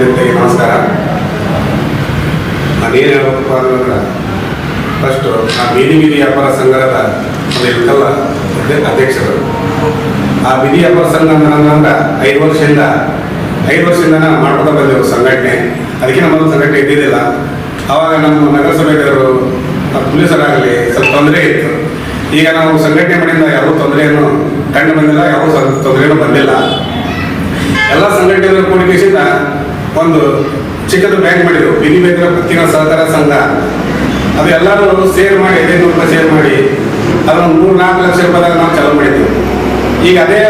ಜನತೆಗೆ ನಮಸ್ಕಾರ ನಾನೇನು ಹೇಳಬೇಕಪ್ಪ ಅಂತಂದ್ರೆ ಫಸ್ಟು ಆ ಬೀದಿ ಬೀದಿ ವ್ಯಾಪಾರ ಸಂಘದ ಒಂದು ಇಲ್ಕಲ್ಲ ಅಧ್ಯಕ್ಷರು. ಆ ಬೀದಿ ವ್ಯಾಪಾರ ಸಂಘ ಅಂತಂದ್ರೆ ಐದು ವರ್ಷದಿಂದ ಐದು ವರ್ಷದಿಂದ ನಾವು ಮಾಡ್ಕೊತಾ ಬಂದೆವು ಸಂಘಟನೆ. ಅದಕ್ಕೆ ನಮ್ಮದು ಸಂಘಟನೆ ಇದ್ದಿದ್ದಿಲ್ಲ. ಆವಾಗ ನಮ್ಮ ನಗರಸಭೆಯವರು ಪೊಲೀಸರಾಗಲಿ ಸ್ವಲ್ಪ ತೊಂದರೆ ಇತ್ತು. ಈಗ ನಾವು ಸಂಘಟನೆ ಮಾಡಿದ ಯಾವ ತೊಂದರೆಯನ್ನು ಕಂಡು ಬಂದಿಲ್ಲ ಯಾವ ತೊಂದರೆನೂ ಬಂದಿಲ್ಲ. ಎಲ್ಲ ಸಂಘಟನೆಗಳ ಕೂಡಿಕೆಸಿಂದ ಒಂದು ಚಿಕ್ಕದು ಬ್ಯಾಂಕ್ ಮಾಡಿದ್ರು. ಮಿನಿ ಬೇಕರ ಪತ್ತಿನ ಸಹಕಾರ ಸಂಘ. ಅದು ಎಲ್ಲರೂ ಸೇರ್ ಮಾಡಿ ಐದೈದು ರೂಪಾಯಿ ಸೇರ್ ಮಾಡಿ ಅದೊಂದು ಮೂರು ನಾಲ್ಕು ಲಕ್ಷ ರೂಪಾಯಿದಾಗ ನಾವು ಚಾಲೂ ಮಾಡಿದ್ವಿ. ಈಗ ಅದೇ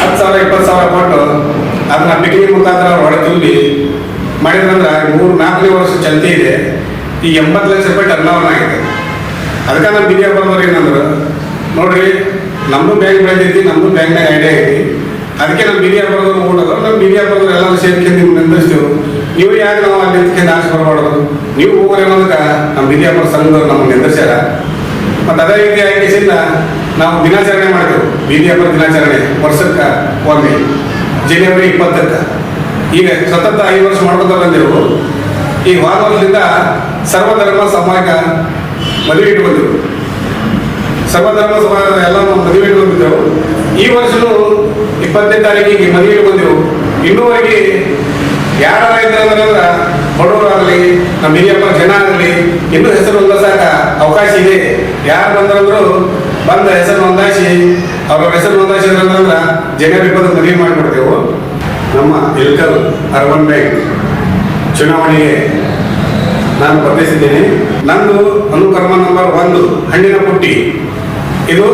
ಹತ್ತು ಸಾವಿರ, ಇಪ್ಪತ್ತು ಸಾವಿರ ಕೊಟ್ಟು ಅದನ್ನ ಬಿಗಿನಿ ಮುಖಾಂತರ ಹೊಡೆ ಮಾಡಿದ್ರಂದ್ರೆ ಮೂರು ನಾಲ್ಕನೇ ವರ್ಷ ಚಲ್ತಿ ಇದೆ. ಈಗ ಎಂಬತ್ತು ಲಕ್ಷ ರೂಪಾಯಿ ಟರ್ನ್ ಆಗಿದೆ. ಅದಕ್ಕೆ ನಮ್ಮ ಬೀದಿ ವ್ಯಾಪಾರದವ್ರು ಏನಂದ್ರು, ನೋಡ್ರಿ ನಮ್ಮದು ಬ್ಯಾಂಕ್ ಬೆಳೆದೈತಿ ನಮ್ಮದು ಬ್ಯಾಂಕ್ನಾಗ ಐಡಿಯಾ ಅದಕ್ಕೆ ನಮ್ಮ ಬೀದಿ ಹಬ್ಬದವ್ರು ಓಡೋದು ನಮ್ಮ ಬೀದಿ ವ್ಯಾಪಾರದವ್ರು ಎಲ್ಲ ಸೇರ್ಕೊಂಡು ನಿಮ್ಗೆ ನಿಂದಿಸ್ತೀವಿ ನೀವು ಯಾಕೆ ನಾವು ಅಲ್ಲಿ ನಿಂತ್ಕೊಂಡು ಆಸೆ ಬರಬಾರ್ದು ನೀವು ಹೋಗೋರು ಅನ್ನೋದಕ್ಕೆ ನಮ್ಮ ಬೀದಿ ವ್ಯಾಪಾರ ಸಂಘದವ್ರು ನಮ್ಮನ್ನು ನಿಂದಿಸ್ಯಾರ ಮತ್ತು ಅದೇ ರೀತಿ ಆಯ್ಕೆಸಿಂದ ನಾವು ದಿನಾಚರಣೆ ಮಾಡ್ತೇವೆ ಬೀದಿ ವ್ಯಾಪಾರ ದಿನಾಚರಣೆ ವರ್ಷಕ್ಕೆ ಒಮ್ಮೆ, ಜನವರಿ ಇಪ್ಪತ್ತಕ್ಕೆ. ಈಗ ಸತತ ಐದು ವರ್ಷ ಮಾಡ್ಕೊತ ಬಂದೆವು ಈ ವಾರ ಸರ್ವಧರ್ಮ ಸಮಾಜ ಮದುವೆ ಇಟ್ಕೊಂಡೆವು ಸರ್ವಧರ್ಮ ಸಮಾಜ ಎಲ್ಲ ನಾವು ಮದುವೆ ಇಟ್ಕೊಂಡಿದ್ದೆವು ಈ ವರ್ಷನೂ ಇಪ್ಪತ್ತನೇ ತಾರೀಕಿಗೆ ಮದುವೆಗೆ ಬಂದೆವು ಇನ್ನೂವರೆಗೆ ಯಾರ ಇದ್ರೆ ಬಡವರಾಗಲಿ, ನಮ್ಮ ಹಿರಿಯಪ್ಪ ಜನ ಆಗಲಿ ಇನ್ನೂ ಹೆಸರು ಹೊಂದಿಸಾಕ ಅವಕಾಶ ಇದೆ. ಯಾರು ಬಂದ್ರಂದ್ರು ಬಂದ ಹೆಸರು ನೋಂದಾಯಿಸಿ ಅವರ ಹೆಸರು ನೋಂದಾಯಿಸಿದ್ರಂದ್ರ ಜನವರಿ ಇಪ್ಪತ್ತು ಮದುವೆ ಮಾಡಿಬಿಡ್ತೇವೆ. ನಮ್ಮ ಇಲ್ಕಲ್ ಅರ್ಬನ್ ಬ್ಯಾಂಕ್ ಚುನಾವಣೆಗೆ ನಾನು ಸ್ಪರ್ಧಿಸಿದ್ದೇನೆ ನಂದು ಅನುಕರ್ಮ ನಂಬರ್ ಒಂದು, ಹಣ್ಣಿನ ಪುಟ್ಟಿ. ಇದು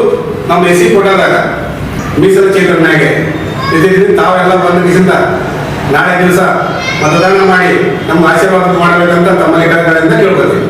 ನಮ್ಮ ಎಸಿ ಸಿ ಕೊಟ್ಟಾದಾಗ ಮೀಸಲು ಚೇತನಾಗೆ ಇದರಿಂದ ತಾವೆಲ್ಲ ಬಂದ ನಾಳೆ ದಿವಸ ಮತದಾನ ಮಾಡಿ, ನಮ್ಮ ಆಶೀರ್ವಾದ ಮಾಡಬೇಕಂತ ತಮ್ಮ ಕಡೆಗಳಿಂದ ಕೇಳ್ಕೊತೀವಿ